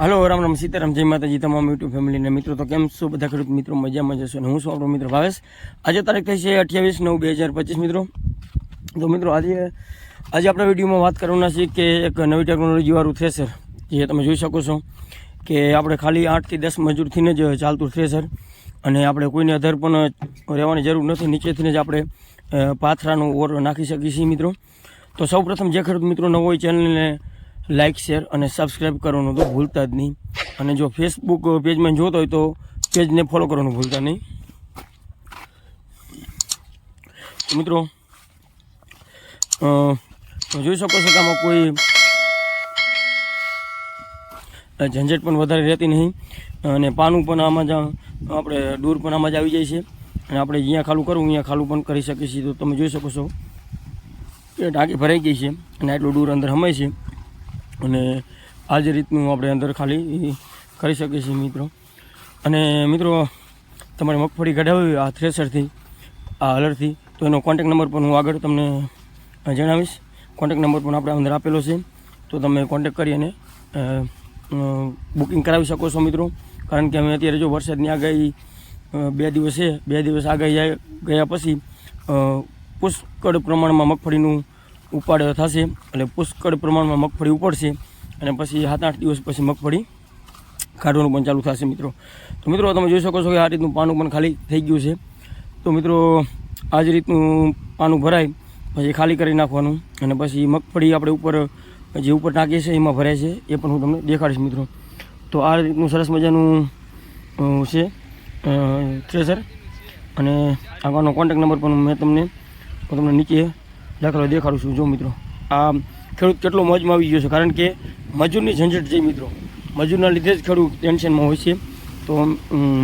હાલો, રામ રામ સીતારામ જય માતાજી, તમામ યુટ્યુબ ફેમિલીના મિત્રો. તો કેમ છો બધા ખેડૂત મિત્રો? મજામાં જશો અને હું છું આપણો મિત્ર ભાવેશ. આજે તારીખ થઈ છે અઠ્યાવીસ નવ બે હજાર પચીસ મિત્રો. તો મિત્રો, આજે આજે આપણા વિડીયોમાં વાત કરવાના છીએ કે એક નવી ટેકનોલોજીવાળું થ્રેસર જે તમે જોઈ શકો છો કે આપણે ખાલી આઠથી દસ મજૂરથીને જ ચાલતું થ્રેસર અને આપણે કોઈને અધર પણ રહેવાની જરૂર નથી. નીચેથીને જ આપણે પાથરાનો ઓર નાખી શકીએ છીએ મિત્રો. તો સૌપ્રથમ જે ખેડૂત મિત્રો ન હોય, ચેનલને લાઇક શેર અને સબસ્ક્રાઈબ કરવાનું તો ભૂલતા જ નહીં. અને જો ફેસબુક પેજમાં જોતો હોય તો પેજને ફોલો કરવાનું ભૂલતા નહીં. મિત્રો જોઈ શકો છો કે આમાં કોઈ ઝંઝટ પણ વધારે રહેતી નહીં. અને પાનું પણ આમાં જ, આપણે દૂર પણ આમાં જ આવી જાય છે. અને આપણે જ્યાં ખાલું કરવું અહીંયા ખાલું પણ કરી શકીએ છીએ. તો તમે જોઈ શકો છો કે ટાંકી ભરાઈ ગઈ છે અને આટલું દૂર અંદર હમાય છે. અને આ જ રીતનું આપણે અંદર ખાલી કરી શકીએ છીએ મિત્રો. અને મિત્રો, તમારે મગફળી કઢાવી આ થ્રેસરથી આ હલરથી, તો એનો કોન્ટેક નંબર પણ હું આગળ તમને જણાવીશ. કોન્ટેક નંબર પણ આપણે અંદર આપેલો છે. તો તમે કોન્ટેક કરી અને બુકિંગ કરાવી શકો છો મિત્રો. કારણ કે અમે અત્યારે જો વરસાદની આગાહી બે દિવસ છે બે દિવસ આગાહી ગયા પછી પુષ્કળ પ્રમાણમાં મગફળીનું ઉપાડ થશે એટલે પુષ્કળ પ્રમાણમાં મગફળી ઉપડશે અને પછી સાત આઠ દિવસ પછી મગફળી કાઢવાનું પણ ચાલુ થશે મિત્રો. તો મિત્રો તમે જોઈ શકો છો કે આ રીતનું પાનું પણ ખાલી થઈ ગયું છે. તો મિત્રો આ જ રીતનું પાનું ભરાય, પછી ખાલી કરી નાખવાનું અને પછી મગફળી આપણે ઉપર જે ઉપર ટાંકીએ છીએ એમાં ભરાય છે, એ પણ હું તમને દેખાડીશ મિત્રો. તો આ રીતનું સરસ મજાનું છે થ્રેસર અને આગળનો કોન્ટેક નંબર પણ મેં તમને, હું તમને નીચે દાખલો દેખાડું છું, જો મિત્રો. આ ખેડૂત કેટલો મોજમાં આવી ગયો છે? કારણ કે મજૂરની ઝંઝટ છે, મિત્રો. મજૂરના લીધે જ ખેડૂત ટેન્શનમાં હોય છે. તો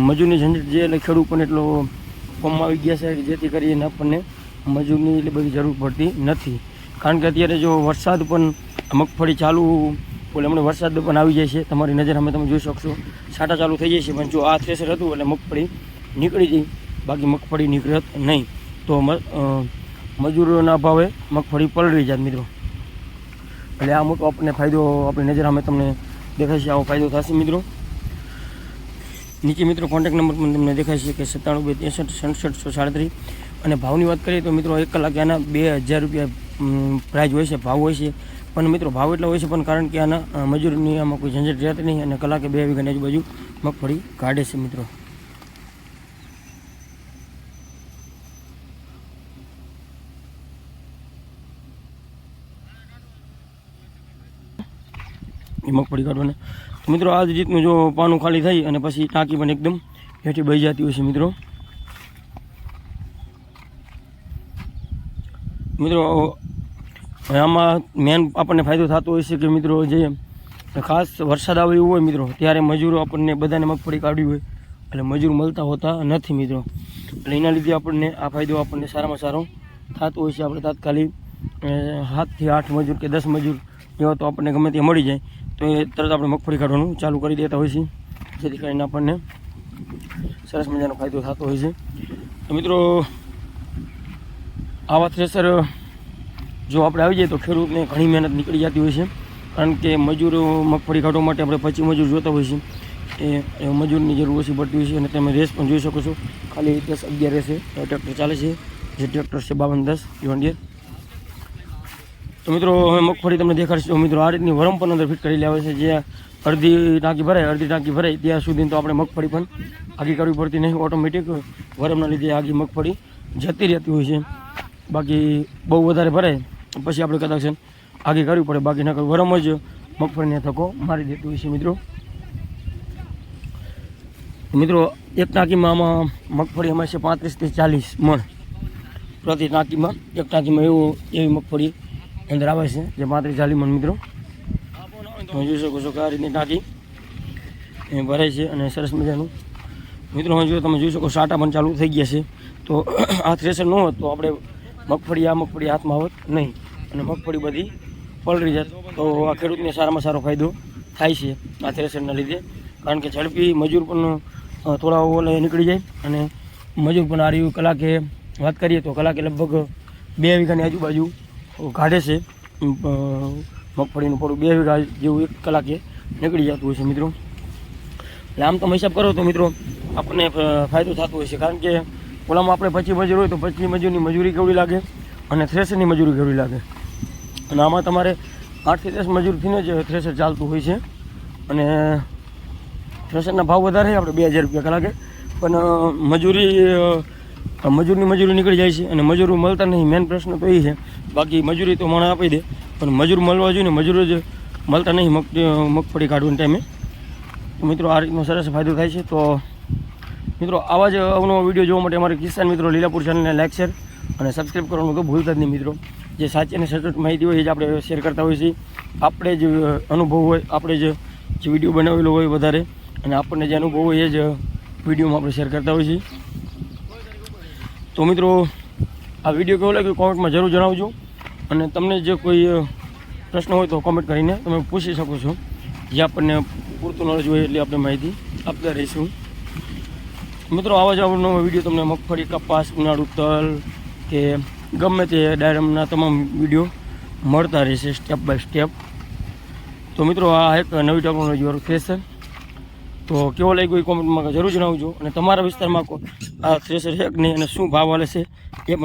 મજૂરની ઝંઝટ જે એટલે ખેડૂત પણ એટલો ફોર્મમાં આવી ગયા છે જેથી કરીને આપણને મજૂરની એટલી બધી જરૂર પડતી નથી. કારણ કે અત્યારે જો વરસાદ પણ મગફળી ચાલુ બોલે હમણાં વરસાદ પણ આવી જાય છે. તમારી નજર અમે તમે જોઈ શકશો. છાંટા ચાલુ થઈ જાય છે, પણ જો આ થ્રેસર હતું એટલે મગફળી નીકળી જાય બાકી મગફળી નીકળત નહીં. તો મજૂરોના ભાવે મગફળી પલળી જાય મિત્રો. એટલે આ મોટો આપણને ફાયદો, આપણી નજર અમે તમને દેખાય છે, આવો ફાયદો થશે મિત્રો. નીચે મિત્રો કોન્ટેક નંબર પણ તમને દેખાય છે કે સત્તાણું બે ત્રેસઠ સડસઠસો સાડત્રીસ. અને ભાવની વાત કરીએ તો મિત્રો એક કલાકે આના બે હજાર રૂપિયા પ્રાઇઝ હોય છે, ભાવ હોય છે. પણ મિત્રો ભાવ એટલા હોય છે પણ કારણ કે આના મજૂરની આમાં કોઈ ઝંઝટ રહેતી નહીં અને કલાકે બે વીઘાની આજુબાજુ મગફળી કાઢે છે મિત્રો. એ મગફળી કાઢવાના. મિત્રો આ જ રીતનું જો પાનું ખાલી થઈ અને પછી ટાંકી પણ એકદમ હેઠી બહી જતી હોય છે, મિત્રો. મિત્રો આમાં મેન આપણને ફાયદો થતો હોય છે કે, મિત્રો, જે ખાસ વરસાદ આવે એવું હોય, મિત્રો, ત્યારે મજૂરો આપણને બધાને મગફળી કાઢવી હોય. એટલે મજૂર મળતા હોતા નથી, મિત્રો. એટલે એના લીધે આપણને આ ફાયદો આપણને સારામાં સારો થતો હોય છે. આપણે તાત્કાલિક સાતથી આઠ મજૂર કે દસ મજૂર જેવા તો આપણને ગમે તે મળી જાય. તો એ તરત આપણે મગફળી કાઢવાનું ચાલુ કરી દેતા હોય છે. જેથી કરીને આપણને સરસ મજાનો ફાયદો થતો હોય છે. તો મિત્રો આવા થ્રેસર જો આપણે આવી જઈએ તો ખેડૂતને ઘણી મહેનત નીકળી જતી હોય છે. કારણ કે મજૂરો મગફળી કાઢવા માટે આપણે પછી મજૂર જોતા હોય છે. એ મજૂરની જરૂર ઓછી પડતી હોય છે અને તમે રેસ પણ જોઈ શકો છો. ખાલી દસ અગિયાર રહેશે ટ્રેક્ટર ચાલે છે. જે ટ્રેક્ટર છે બાવન દસ જોન્ડિયર તો મિત્રો, હવે મગફળી તમને દેખાડશે. મિત્રો, આ રીતની વરમ પણ અંદર ફિટ કરી લેવાય છે. જે અડધી ટાંકી ભરાય, અડધી ટાંકી ભરાય, ત્યાં સુધી તો આપણે મગફળી પણ આગી કરવી પડતી નહીં. ઓટોમેટિક વરમના લીધે આગી મગફળી જતી રહેતી હોય છે. બાકી બહુ વધારે ભરાય, પછી આપણે કદાચ આગી કરવી પડે. બાકી નકર વરમ જ મગફળીને થકો મારી દેતું હોય છે, મિત્રો. મિત્રો, એક ટાંકીમાં આમાં મગફળી અમારે છે પાંત્રીસથી ચાલીસ મણ. પ્રતિ ટાંકીમાં એક ટાંકીમાં એવું એવી મગફળી અંદર આવે છે, જે પાંત્રીસ ચાલીસ મણ મિત્રો. તમે જોઈ શકો છો કે આ રીતની ટાંકી એ ભરાય છે અને સરસ મજાનું. મિત્રો હું જો તમે જોઈ શકો સાટા પણ ચાલુ થઈ ગયા છે. તો આ થ્રેસર ન હોત તો આપણે મગફળી, આ મગફળી હાથમાં આવત નહીં. અને મગફળી બધી પલળી જાત. તો આ ખેડૂતને સારામાં સારો ફાયદો થાય છે આ થ્રેસરના લીધે. કારણ કે ઝડપી મજૂર પણ થોડા ઓલે નીકળી જાય. અને મજૂર પણ આ રહ્યું. કલાકે વાત કરીએ તો કલાકે લગભગ બે વીઘાની આજુબાજુ કાઢે છે. મગફળીનું પડું બે વીઘા જેવું એક કલાકે નીકળી જતું હોય છે મિત્રો. એટલે આમ તમે હિસાબ કરો તો મિત્રો આપણને ફાયદો થતો હોય છે. કારણ કે ઓલામાં આપણે પચી મજૂર હોય તો પચી મજૂરની મજૂરી કેવડી લાગે અને થ્રેસરની મજૂરી કેવડી લાગે? અને આમાં તમારે આઠથી દસ મજૂરથીને જ થ્રેસર ચાલતું હોય છે. અને થ્રેસરના ભાવ વધારે આપણે બે હજાર રૂપિયા કલાકે. પણ મજૂરી મજૂરની મજૂરી નીકળી જાય છે અને મજૂરો મળતા નહીં. મેન પ્રશ્ન તો એ છે, બાકી મજૂરી તો માણસ આપી દે, પણ મજૂર મળવા જોઈએ ને મજૂરો જ મળતા નહીં, મગ મગફળી કાઢવાના ટાઈમે. તો મિત્રો, આ રીતનો સરસ ફાયદો થાય છે. તો મિત્રો, આવા જ અવનવો વીડિયો જોવા માટે અમારે કિસાન મિત્રો લીલાપુર ચેનલને લાઇક શેર અને સબસ્ક્રાઈબ કરવાનું તો ભૂલતા જ નહીં મિત્રો. જે સાચી અને સચોટ માહિતી હોય એ જ આપણે શેર કરતા હોઈએ છીએ. આપણે જ અનુભવ હોય, આપણે જ, જે વીડિયો બનાવેલો હોય વધારે, અને આપણને જે અનુભવ હોય એ જ વિડીયોમાં આપણે શેર કરતા હોઈએ છીએ. તો મિત્રો, આ વીડિયો કેવો લાગ્યો કોમેન્ટમાં જરૂર જણાવજો. અને તમને જે કોઈ પ્રશ્ન હોય તો કોમેન્ટ કરીને તમે પૂછી શકો છો. જે આપણને પૂરતું નોલેજ હોય એટલી આપણે માહિતી આપતા રહીશું. મિત્રો, આવા જ નવો વીડિયો તમને મગફળી, કપાસ, ઉનાળુ, તલ કે ગમે તે ડાયરમના તમામ વીડિયો મળતા રહેશે સ્ટેપ બાય સ્ટેપ તો મિત્રો, આ એક નવી ટેકનોલોજી વાળું થ્રેસર તો કેવો લાગ્યો એ કોમેન્ટમાં જરૂર જણાવજો અને તમારા વિસ્તારમાં આ થ્રેસર છે નહીં અને શું ભાવ હાલે છે એ